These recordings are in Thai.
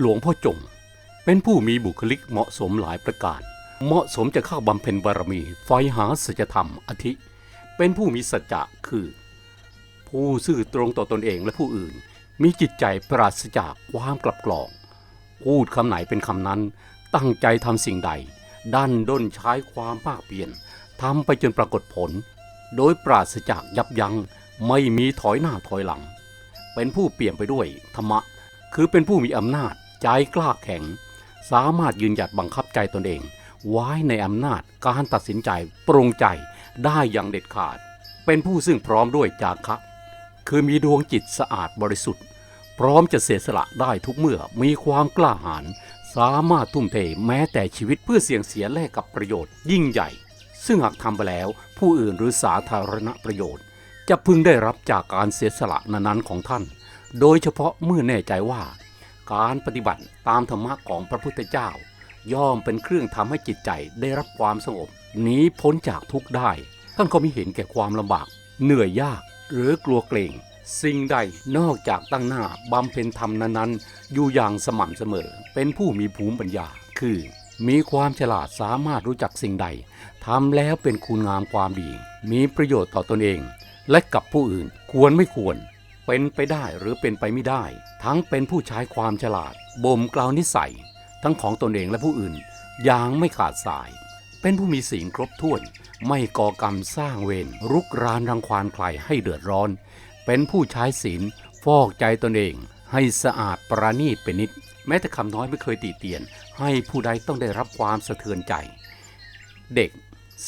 หลวงพ่อจง เป็นผู้มีบุคลิกเหมาะสมหลายประการ เหมาะสมจะเข้าบำเพ็ญบารมีไฟหาสัจธรรมอาทิเป็นผู้มีสัจจะคือ ผู้ซื่อตรงต่อตนเองและผู้อื่น มีจิตใจปราศจากความกลับกรอกพูดคำไหนเป็นคำนั้น ตั้งใจทำสิ่งใด ดันด้นใช้ความภาคเพียรทำไปจนปรากฏผล โดยปราศจากยับยัง้งไม่มีถอยหน้าถอยหลัง เป็นผู้เปี่ยมไปด้วยธรรมะ คือเป็นผู้มีอำนาจ ใจกล้าแข็ง สามารถยืนหยัดบังคับใจตนเอง ไว้ในอำนาจการตัดสินใจปรงใจได้อย่างเด็ดขาด เป็นผู้ซึ่งพร้อมด้วยจาคะคือมีดวงจิตสะอาดบริสุทธิ์ พร้อมจะเสียสละได้ทุกเมื่อมีความกล้าหาญสามารถทุ่มเทแม้แต่ชีวิตเพื่อเสี่ยงเสียแลกกับประโยชน์ยิ่งใหญ่ ซึ่งหากทำไปแล้วผู้อื่นหรือสาธารณประโยชน์ จะพึงได้รับจากการเสียสละนั้นๆของท่าน โดยเฉพาะเมื่อแน่ใจว่า การปฏิบัติตามธรรมะของพระพุทธเจ้า ย่อมเป็นเครื่องทำให้จิตใจได้รับความสงบหนีพ้นจากทุกข์ได้ ท่านก็ม่เห็นแก่ความลำบาก เหนื่อยยาก หรือกลัวเกรงสิ่งใดนอกจากตั้งหน้าบำเพ็ญธรรมนั้นๆ อยู่อย่างสม่ำเสมอ เป็นผู้มีภูมิปัญญา คือ มีความฉลาดสามารถรู้จักสิ่งใดทำแล้วเป็นคุณงามความดี มีประโยชน์ต่อตนเอง และกับผู้อื่นควรไม่ควร เป็นไปได้หรือเป็นไปไม่ได้ ทั้งเป็นผู้ใช้ความฉลาดบ่มกล่าวนิสัย ทั้งของตนเองและผู้อื่นอย่างไม่ขาดสาย เป็นผู้มีศีลครบถ้วน ไม่ก่อกรรมสร้างเวรรุกรานรังควานใครให้เดือดร้อน เป็นผู้ใช้ศีลฟอกใจตนเอง ให้สะอาดประณีตเป็นนิด แม้แต่คำน้อยไม่เคยตีเตียน ให้ผู้ใดต้องได้รับความสะเทือนใจ เด็ก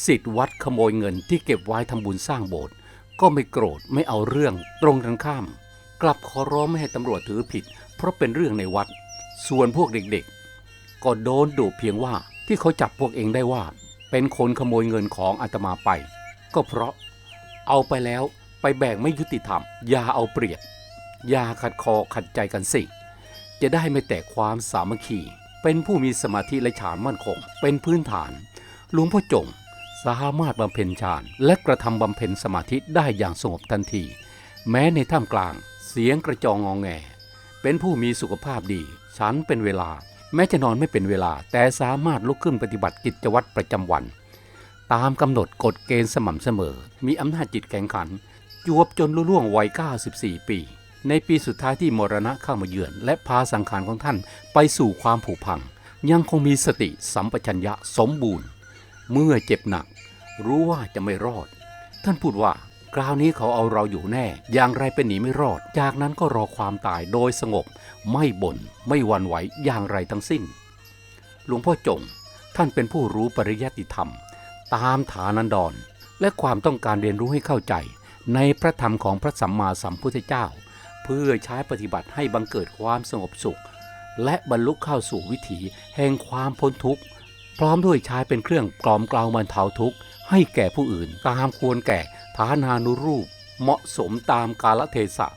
สิทธิ์วัดขโมยเงินที่เก็บไว้ทำบุญสร้างโบสถ์ ก็ไม่โกรธไม่เอาเรื่องตรงกันข้าม กลับขอร้องไม่ให้ตำรวจถือผิด เพราะเป็นเรื่องในวัด ส่วนพวกเด็กๆ ก็โดนดุเพียงว่าที่เขาจับพวกเองได้ว่า เป็นคนขโมยเงินของอาตมาไป ก็เพราะเอาไปแล้วไปแบ่งไม่ยุติธรรม อย่าเอาเปรียบอย่าขัดคอขัดใจกันสิ จะได้ไม่แตกความสามัคคี เป็นผู้มีสมาธิและฌานมั่นคง เป็นพื้นฐาน หลวงพ่อจง สามารถบำเพ็ญฌานและกระทำบำเพ็ญสมาธิได้อย่างสงบทันที แม้ในท่ามกลางเสียงกระจองงองแง เป็นผู้มีสุขภาพดี ฉันเป็นเวลา แม้จะนอนไม่เป็นเวลา แต่สามารถลุกขึ้นปฏิบัติกิจวัตรประจำวัน ตามกำหนดกฎเกณฑ์สม่ำเสมอ มีอำนาจจิตแข็งขัน จวบจนรุ่ล่วงวัย 94 ปี ในปีสุดท้ายที่มรณะเข้ามาเยือน และพาสังขารของท่านไปสู่ความผุพัง ยังคงมีสติสัมปชัญญะสมบูรณ์ เมื่อเจ็บหนัก รู้ว่าจะไม่รอด ท่านพูดว่าคราวนี้เขาเอาเราอยู่แน่ อย่างไรเป็นหนีไม่รอด จากนั้นก็รอความตายโดยสงบ ไม่บน่น ไม่วันไหว อย่างไรทั้งสิ้น หลวงพ่อจง ท่านเป็นผู้รู้ปริยัติธรรม ตามฐานันดร และความต้องการเรียนรู้ให้เข้าใจ ในพระธรรมของพระสัมมาสัมพุทธเจ้า เพื่อใช้ปฏิบัติให้บังเกิดความสงบสุข และบรรลุเข้าสู่วิถีแห่งความพ้นทุกข์ พร้อมด้วยใช้เป็นเครื่องกล่อมกล่าวบรรเทาทุกข์ ให้แก่ผู้อื่น ตามควรแก่ฐานานุรูป เหมาะสมตามกาลเทศะ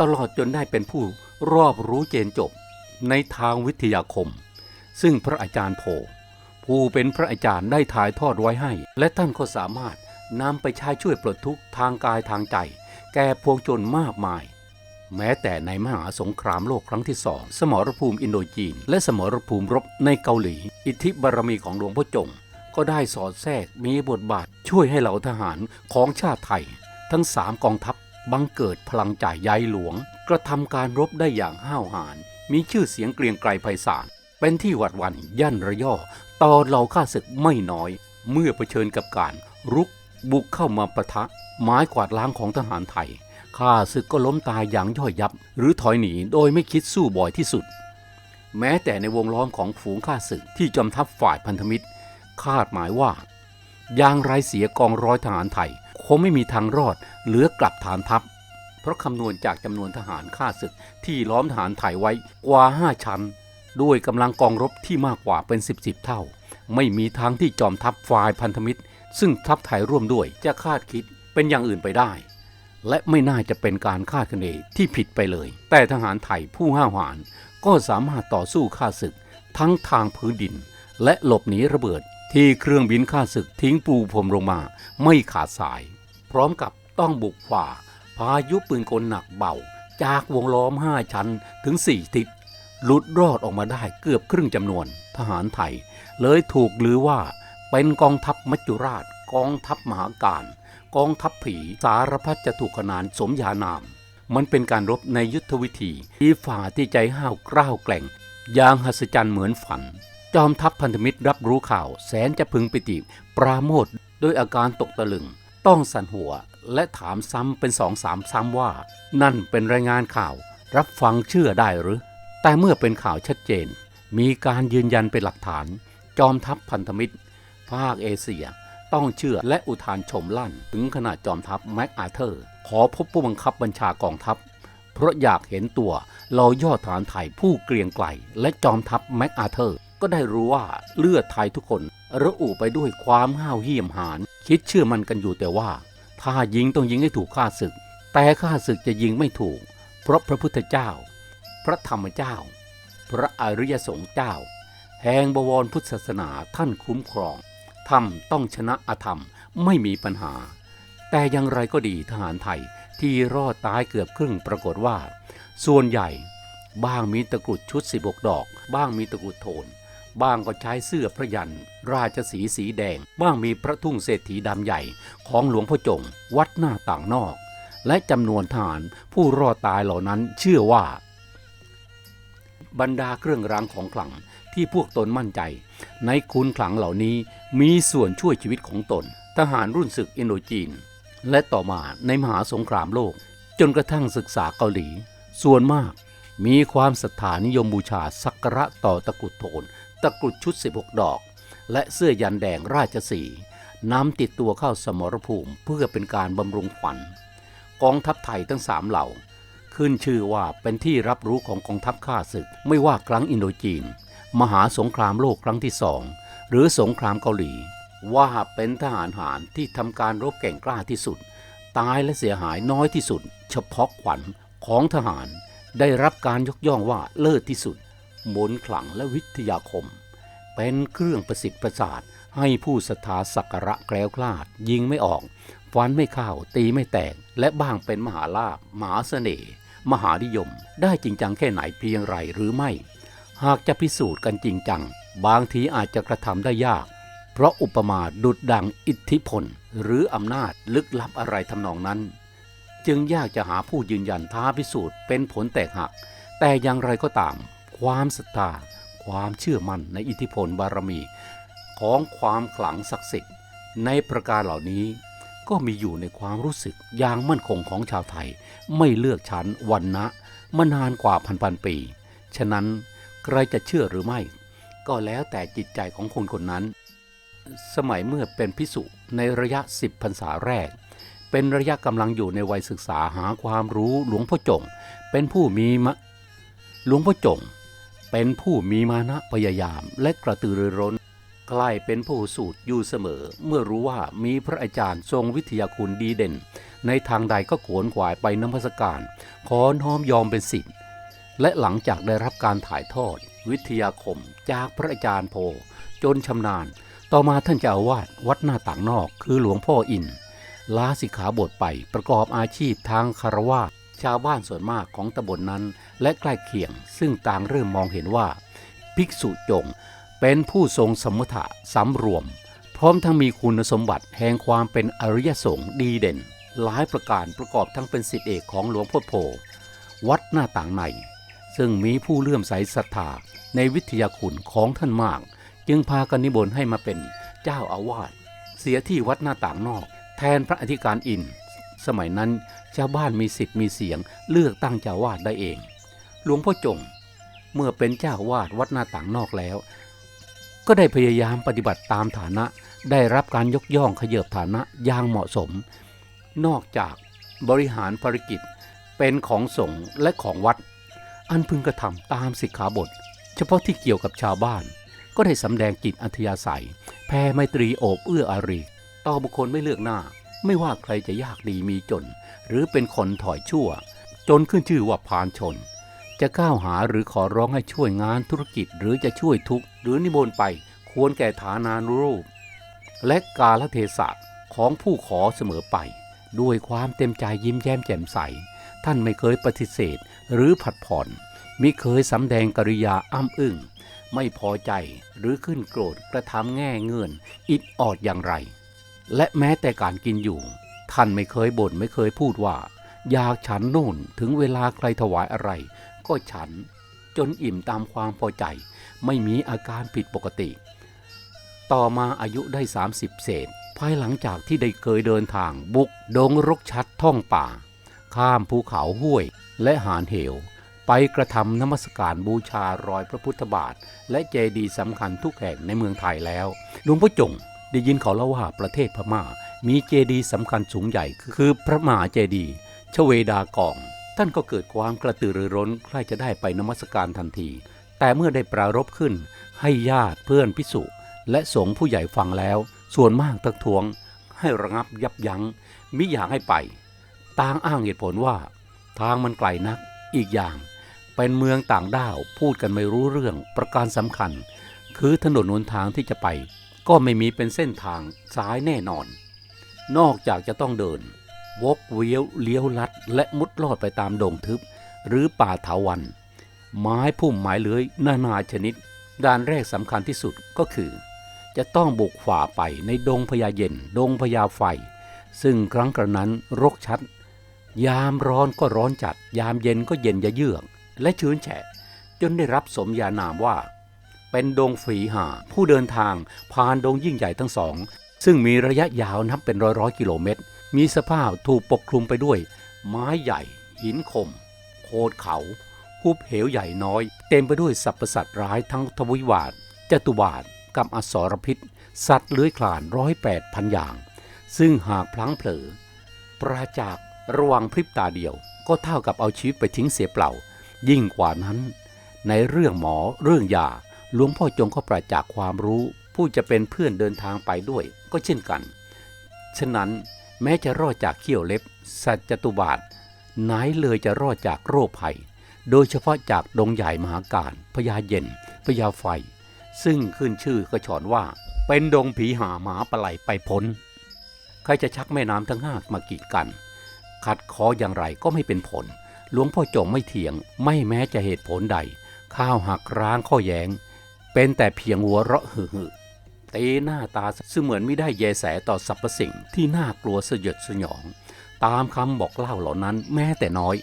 ตลอดจนได้เป็นผู้รอบรู้เจนจบในทางวิทยาคม ซึ่งพระอาจารย์โพผู้เป็นพระอาจารย์ได้ถ่ายทอดไว้ให้ และท่านก็สามารถนำไปใช้ช่วยปลดทุกข์ทางกายทางใจ แก่พวงชนมากมาย แม้แต่ในมหาสงครามโลกครั้งที่สอง สมรภูมิอินโดจีน และสมรภูมิรบในเกาหลี อิทธิบารมีของหลวงพ่อจง ก็ได้สอดแทรกมีบทบาทช่วยให้เหล่าทหารของชาติไทย ทั้งสามกองทัพบังเกิดพลังจ่ายใยหลวง กระทำการรบได้อย่างห้าวหาญมีชื่อเสียงเกรียงไกรไพศาลเป็นที่หวัดหวันยั่นระยอต่อเหล่าข้าศึกไม่น้อย เมื่อเผชิญกับการรุกบุกเข้ามาประทะไม้กวาดล้างของทหารไทยข้าศึกก็ล้มตายอย่างย่อยยับ หรือถอยหนีโดยไม่คิดสู้บ่อยที่สุด แม้แต่ในวงล้อมของฝูงข้าศึกที่จอมทัพฝ่ายพันธมิตร คาดหมายว่า อย่างไรเสียกองร้อยทหารไทย คงไม่มีทางรอดเหลือกลับฐานทัพ เพราะคำนวณจากจำนวนทหารข้าศึกที่ล้อมทหารไทยไว้กว่าห้าชั้น ด้วยกำลังกองรบที่มากกว่าเป็นสิบสิบเท่า ไม่มีทางที่จอมทัพฝ่ายพันธมิตร ซึ่งทัพไทยร่วมด้วยจะคาดคิดเป็นอย่างอื่นไปได้และไม่น่าจะเป็นการคาดคะเนที่ผิดไปเลย แต่ทหารไทยผู้ห้าวหาญก็สามารถต่อสู้ข้าศึก ทั้งทางพื้นดิน และหลบหนีระเบิด ที่เครื่องบินข้าศึกทิ้งปูพรมลงมาไม่ขาดสาย พร้อมกับต้องบุกฝ่า พายุปืนกลหนักเบา จากวงล้อมห้าชั้นถึงสี่ทิศหลุดรอดออกมาได้เกือบครึ่งจำนวนทหารไทย เลยถูกลือว่าเป็นกองทัพมัจจุราช กองทัพมหาการ กองทัพผีสารพัดจะถูกขนานสมญานาม มันเป็นการรบในยุทธวิธีที่ฝ่าที่ใจห้าวกร้าวแกล่งอย่างหัศจรรย์เหมือนฝัน จอมทัพพันธมิตรรับรู้ข่าว แสนจะพึงปิติ ปราโมทด้วยอาการตกตะลึง ต้องสั่นหัว และถามซ้ำเป็นสองสามซ้ำว่า นั่นเป็นรายงานข่าว รับฟังเชื่อได้หรือ แต่เมื่อเป็นข่าวชัดเจน มีการยืนยันเป็นหลักฐาน จอมทัพพันธมิตร ภาคเอเชีย ต้องเชื่อและอุทานชมลั่น ถึงขนาดจอมทัพแม็กอาเธอร์ ขอพบผู้บังคับบัญชากองทัพ เพราะอยากเห็นตัวเรายอดฐานไทยผู้เกรียงไกลและจอมทัพแม็กอาเธอร์ ก็ได้รู้ว่าเลือดไทยทุกคนระอุไปด้วยความห้าวเหี้ยมหาญคิดเชื่อมันกันอยู่แต่ว่า ถ้ายิงต้องยิงให้ถูกฆ่าศึก แต่ฆ่าศึกจะยิงไม่ถูก เพราะพระพุทธเจ้า พระธรรมเจ้า พระอริยสงฆ์เจ้า แห่งบวรพุทธศาสนาท่านคุ้มครองธรรมต้องชนะอธรรมไม่มีปัญหา แต่อย่างไรก็ดีทหารไทยที่รอดตายเกือบครึ่งปรากฏว่า ส่วนใหญ่ บ้างมีตะกรุดชุดสิบกดอก บ้างมีตะกรุดโทน บ้างก็ใช้เสื้อพระยัน ราชสีสีแดง บ้างมีพระทุ่งเศรษฐีดำใหญ่ของหลวงพ่อจง วัดหน้าต่างนอก และจำนวนทหารผู้รอดตายเหล่านั้นเชื่อว่า บรรดาเครื่องรางของขลังที่พวกตนมั่นใจ ในคุณขลังเหล่านี้มีส่วนช่วยชีวิตของตน ทหารรุ่นศึกอินโดจีน และต่อมาในมหาสงครามโลก จนกระทั่งศึกษาเกาหลี ส่วนมากมีความศรัทธานิยมบูชาสักการะต่อตะกรุดโทน ตะกรุดชุด 16 ดอก และเสื้อยันแดงราชสีนำติดตัวเข้าสมรภูมิเพื่อเป็นการบำรุงขวัญกองทัพไทยทั้งสามเหล่า ขึ้นชื่อว่าเป็นที่รับรู้ของกองทัพข้าศึก ไม่ว่าครั้งอินโดจีน มหาสงครามโลกครั้งที่สองหรือสงครามเกาหลี ว่าเป็นทหารหารที่ทำการรบแก่งกล้าที่สุด ตายและเสียหายน้อยที่สุด เฉพาะขวัญของทหาร ได้รับการยกย่องว่าเลิศที่สุด มนต์ขลังและวิทยาคม เป็นเครื่องประสิทธิ์ประสาทให้ผู้ศรัทธาสักการะแกล้วกลาด ยิงไม่ออก ฟันไม่เข้าตีไม่แตก และบ้างเป็นมหาลาภมหาเสน่ห์มหานิยม ได้จริงจังแค่ไหนเพียงไรหรือไม่ หากจะพิสูจน์กันจริงจัง บางทีอาจจะกระทำได้ยาก เพราะอุปมาดุดดังอิทธิพล หรืออำนาจลึกลับอะไรทำนองนั้น จึงยากจะหาผู้ยืนยันท้าพิสูจน์เป็นผลแตกหัก แต่อย่างไรก็ตาม ความศรัทธาความเชื่อมั่นในอิทธิพลบารมีของความขลังศักดิ์สิทธิ์ในประการเหล่านี้ ก็มีอยู่ในความรู้สึกอย่างมั่นคงของชาวไทย ไม่เลือกชั้นวันนะมานานกว่าพันพันปี ฉะนั้นใครจะเชื่อหรือไม่ ก็แล้วแต่จิตใจของคนคนนั้น สมัยเมื่อเป็นพิสุในระยะสิบพรรษาแรก เป็นระยะกำลังอยู่ในวัยศึกษาหาความรู้หลวงพ่อจง เป็นผู้มีมะหลวงพ่อจง เป็นผู้มีมานะพยายามและกระตือรือร้น ใกล้เป็นผู้สูตรอยู่เสมอ เมื่อรู้ว่ามีพระอาจารย์ทรงวิทยาคุณดีเด่น ในทางใดก็ขวนขวายไปนมัสการ ขอน้อมยอมเป็นศิษย์และหลังจากได้รับการถ่ายทอด วิทยาคมจากพระอาจารย์โพ จนชำนาญ ต่อมาท่านเจ้าอาวาสวัดหน้าต่างนอกคือหลวงพ่ออินลาสิกขาบทไปประกอบอาชีพทางคารวะชาวบ้านส่วนมากของตำบลนนั้น และใกล้เคียง ซึ่งต่างเริ่มมองเห็นว่า ภิกษุจงเป็นผู้ทรงสมถะสำรวม พร้อมทั้งมีคุณสมบัติแห่งความเป็นอริยสงฆ์ดีเด่น หลายประการประกอบทั้งเป็นสิทธิเอกของหลวงพ่อโพวัดหน้าต่างใน ซึ่งมีผู้เลื่อมใสศรัทธาในวิทยาคุณของท่านมาก จึงพากันนิมนให้มาเป็นเจ้าอาวาสเสียที่วัดหน้าต่างนอก แทนพระอธิการอิน สมัยนั้นชาวบ้านมีสิทธิ์มีเสียงเลือกตั้งเจ้าวาสได้เอง หลวงพ่อจง เมื่อเป็นเจ้าวาสวัดหน้าต่างนอกแล้ว ก็ได้พยายามปฏิบัติตามฐานะได้รับการยกย่องขยเบฐานะอย่างเหมาะสม นอกจากบริหารภารกิจเป็นของสงฆ์และของวัด อันพึงกระทำตามสิกขาบท เฉพาะที่เกี่ยวกับชาวบ้าน ก็ได้สำแดงจิตอัธยาศัยแผ่ไมตรีโอบเอื้ออารี ต่อบุคคลไม่เลือกหน้า ไม่ว่าใครจะยากดีมีจน หรือเป็นคนถอยชั่ว จนขึ้นชื่อว่าพานชน จะก้าวหาหรือขอร้องให้ช่วยงานธุรกิจหรือจะช่วยทุกหรือนิมนต์ไปควรแก่ฐานานุรูป และกาลเทศะของผู้ขอเสมอไป ด้วยความเต็มใจยิ้มแย้มแจ่มใส ท่านไม่เคยปฏิเสธหรือผัดผ่อนมิเคยสำแดงกริยาอ้ำอึ้งไม่พอใจหรือขึ้นโกรธกระทำแง่เงื่อนอิดออดอย่างไร และแม้แต่การกินอยู่ ท่านไม่เคยบ่นไม่เคยพูดว่า อยากฉันโน่นถึงเวลาใครถวายอะไร ก็ฉัน จนอิ่มตามความพอใจ ไม่มีอาการผิดปกติ ต่อมาอายุได้ 30 เศษ ภายหลังจากที่ได้เคยเดินทางบุกดงรกชัดท่องป่า ข้ามภูเขาห้วยและหานเหว ไปกระทำนมัสการบูชารอยพระพุทธบาท และเจดีย์สำคัญทุกแห่งในเมืองไทยแล้วหลวงพ่อจงได้ยินเขาเล่าว่าประเทศพม่า มีเจดีย์สำคัญสูงใหญ่คือพระมหาเจดีย์ชเวดากอง ท่านก็เกิดความกระตือรือร้นใครจะได้ไปนมัสการทันที แต่เมื่อได้ปรารบขึ้น ให้ญาติเพื่อนพิสุและสงฆ์ผู้ใหญ่ฟังแล้ว ส่วนมากทักท้วง ให้ระงับยับยัง้งมิอยากให้ไปต่างอ้างเหตุผลว่า ทางมันไกลนักอีกอย่าง เป็นเมืองต่างด้าวพูดกันไม่รู้เรื่องประการสำคัญ คือถนนหนทางที่จะไป ก็ไม่มีเป็นเส้นทางซ้ายแน่นอน นอกจากจะต้องเดิน วกเวียวเลี้ยวลัด และมุดลอดไปตามดงทึบ หรือป่าเถาวัน ไม้พุ่มไม้เลื้อยนานาชนิดด้านแรกสำคัญที่สุดก็คือ จะต้องบุกฝ่าไปในดงพญาเย็น ดงพญาไฟ ซึ่งครั้งกระนั้นรกชัด ยามร้อนก็ร้อนจัด ยามเย็นก็เย็นยะเยือก และชื้นแฉะ จนได้รับสมญานามว่า เป็นดงฝีหาผู้เดินทางผ่านดงยิ่งใหญ่ทั้งสอง ซึ่งมีระยะยาวนับเป็นร้อยร้อยกิโลเมตร มีสภาพถูกปกคลุมไปด้วย ไม้ใหญ่ หินคม โคดเขาหุบเหวใหญ่น้อย เต็มไปด้วยสรรพสัตว์ร้ายทั้งทวิวาสจตุบาทกับอสรพิษ สัตว์เลื้อยคลานร้อยแปดพันอย่าง ซึ่งหากพลั้งเผลอปราจากระวังพริบตาเดียว ก็เท่ากับเอาชีวิตไปทิ้งเสียเปล่า ยิ่งกว่านั้น ในเรื่องหมอเรื่องยาหลวงพ่อจงก็ปราจากความรู้ ผู้จะเป็นเพื่อนเดินทางไปด้วย ก็เช่นกัน ฉะนั้น แม้จะรอดจากเขี้ยวเล็บ สัตว์จตุบาทไหนเลยจะรอดจากโรคภัย โดยเฉพาะจากดงใหญ่มหาการพญาเย็นพญาไฟ ซึ่งขึ้นชื่อกระชอนว่า เป็นดงผีหาหมาปลาไหลไปพ้น ใครจะชักแม่น้ำทั้งห้ามากีดกัน ขัดคออย่างไรก็ไม่เป็นผล หลวงพ่อจงไม่เถียง ไม่แม้จะเหตุผลใด ข้าวหักร้างข้อแยง้ง เป็นแต่เพียงหัวเราะหึ่ เตหน้าตาซึ่งเสมือนไม่ได้แยแสต่อสรรพสิ่งที่น่ากลัวสยดสยอง ตามคำบอกเล่าเหล่านั้นแม้แต่น้อย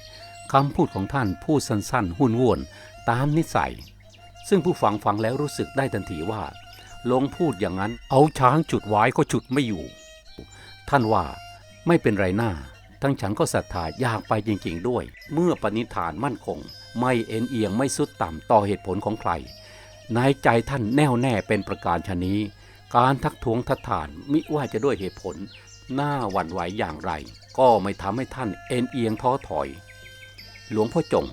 คำพูดของท่านพูดสั้นๆ หุ่นว่วนตามนิสัย ซึ่งผู้ฟังฟังแล้วรู้สึกได้ทันทีว่า ลงพูดอย่างนั้นเอาช้างจุดไว้ก็จุดไม่อยู่ ท่านว่าไม่เป็นไรหน้า ทั้งฉันก็ศรัทธาอยากไปจริงๆด้วย เมื่อปณิธานมั่นคง ไม่เอ็นเอียงไม่สุดต่ำต่อเหตุผลของใครในใจท่านแน่วแน่เป็นประการชนี้ การทักท้วงทัดทานมิว่าจะด้วยเหตุผลหน้าหวั่นไหวอย่างไร ก็ไม่ทำให้ท่านเอ็นเอียงท้อถอย หลวงพ่อจง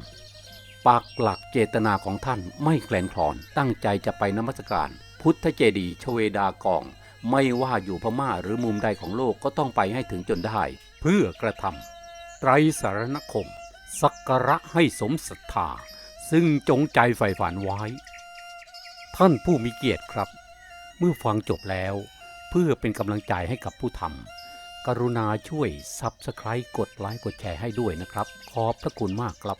ปักหลักเจตนาของท่านไม่แกลนคลอนตั้งใจจะไปนมัสการ พุทธเจดีย์ชเวดากอง ไม่ว่าอยู่พม่าหรือมุมใดของโลกก็ต้องไปให้ถึงจนได้ เพื่อกระทำไตรสารณคมสักการะให้สมศรัทธา ซึ่งจงใจใฝ่ฝันไว้ ท่านผู้มีเกียรติครับ เมื่อฟังจบแล้ว เพื่อเป็นกำลังใจให้กับผู้ทำกรุณาช่วยซับสไครต์กดไลค์กดแชร์ให้ด้วยนะครับ ขอบพระคุณมากครับ